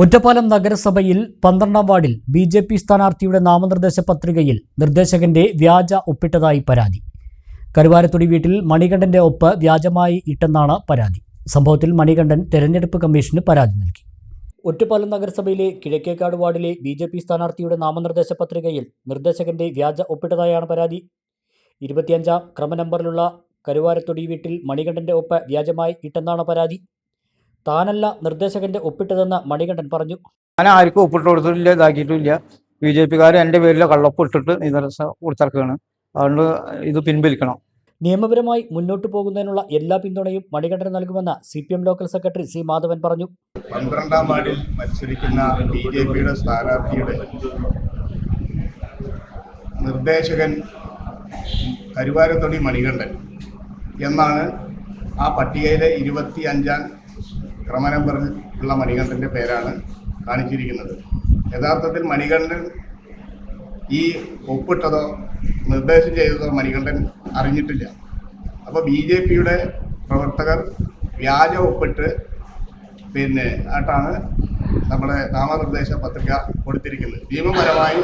ഒറ്റപ്പാലം നഗരസഭയിൽ പന്ത്രണ്ടാം വാർഡിൽ ബി ജെ പി സ്ഥാനാർത്ഥിയുടെ നാമനിർദ്ദേശ പത്രികയിൽ നിർദ്ദേശകന്റെ വ്യാജ ഒപ്പിട്ടതായി പരാതി. കരുവാരത്തൊടി വീട്ടിൽ മണികണ്ഠന്റെ ഒപ്പ് വ്യാജമായി ഇട്ടെന്നാണ് പരാതി. സംഭവത്തിൽ മണികണ്ഠൻ തെരഞ്ഞെടുപ്പ് കമ്മീഷന് പരാതി നൽകി. ഒറ്റപ്പാലം നഗരസഭയിലെ കിഴക്കേക്കാട് വാർഡിലെ ബി ജെ പി സ്ഥാനാർത്ഥിയുടെ നാമനിർദ്ദേശ പത്രികയിൽ നിർദ്ദേശകന്റെ വ്യാജ ഒപ്പിട്ടതായാണ് പരാതി. ഇരുപത്തിയഞ്ചാം ക്രമനമ്പറിലുള്ള കരുവാരത്തൊടി വീട്ടിൽ മണികണ്ഠന്റെ ഒപ്പ് വ്യാജമായി ഇട്ടെന്നാണ് പരാതി. താനല്ല നിർദ്ദേശകന്റെ ഒപ്പിട്ടതെന്ന് മണികണ്ഠൻ പറഞ്ഞു. ഞാൻ ആർക്കും ഒപ്പിട്ട് കൊടുത്തിട്ടില്ല ഇതാക്കിയിട്ടില്ല ബി ജെ പിക്കാർ എന്റെ പേരിൽ കള്ളൊപ്പ് ഇട്ടിട്ട് നിദർശ കൊടുത്തിറക്കുകയാണ്. അതുകൊണ്ട് ഇത് പിൻവലിക്കണം. നിയമപരമായി മുന്നോട്ട് പോകുന്നതിനുള്ള എല്ലാ പിന്തുണയും മണികണ്ഠൻ നൽകുമെന്ന് C P M local secretary C Madhavan പറഞ്ഞു. പന്ത്രണ്ടാം വാർഡിൽ മത്സരിക്കുന്ന ബി ജെ പിയുടെ സ്ഥാനാർത്ഥിയുടെ നിർദ്ദേശകൻ കരുവാരത്തൊടി മണികണ്ഠൻ എന്നാണ് ആ പട്ടികയിലെ ഇരുപത്തി അഞ്ചാം ക്രമനമ്പറിൽ ഉള്ള മണികണ്ഠന്റെ പേരാണ് കാണിച്ചിരിക്കുന്നത്. യഥാർത്ഥത്തിൽ മണികണ്ഠൻ ഈ ഒപ്പിട്ടതോ നിർദ്ദേശം ചെയ്തതോ മണികണ്ഠൻ അറിഞ്ഞിട്ടില്ല. അപ്പോൾ ബി ജെ പിയുടെ പ്രവർത്തകർ വ്യാജ ഒപ്പിട്ട് പിന്നെ ആയിട്ടാണ് നമ്മുടെ നാമനിർദ്ദേശ പത്രിക കൊടുത്തിരിക്കുന്നത്. നിയമപരമായി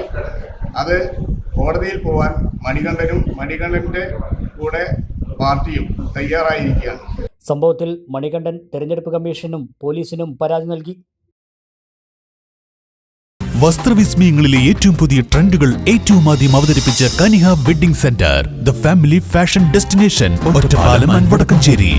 അത് കോടതിയിൽ പോവാൻ മണികണ്ഠനും മണികണ്ഠന്റെ കൂടെ പാർട്ടിയും തയ്യാറായിരിക്കുകയാണ്. സംഭവത്തിൽ മണികണ്ഠൻ തെരഞ്ഞെടുപ്പ് കമ്മീഷനും പോലീസിനും പരാതി നൽകി. വസ്ത്രവിസ്മയങ്ങളിലെ ഏറ്റവും പുതിയ ട്രെൻഡുകൾ ഏറ്റവും ആദ്യം അവതരിപ്പിച്ച Kaniha wedding centre the family fashion destination Vadakkanchery.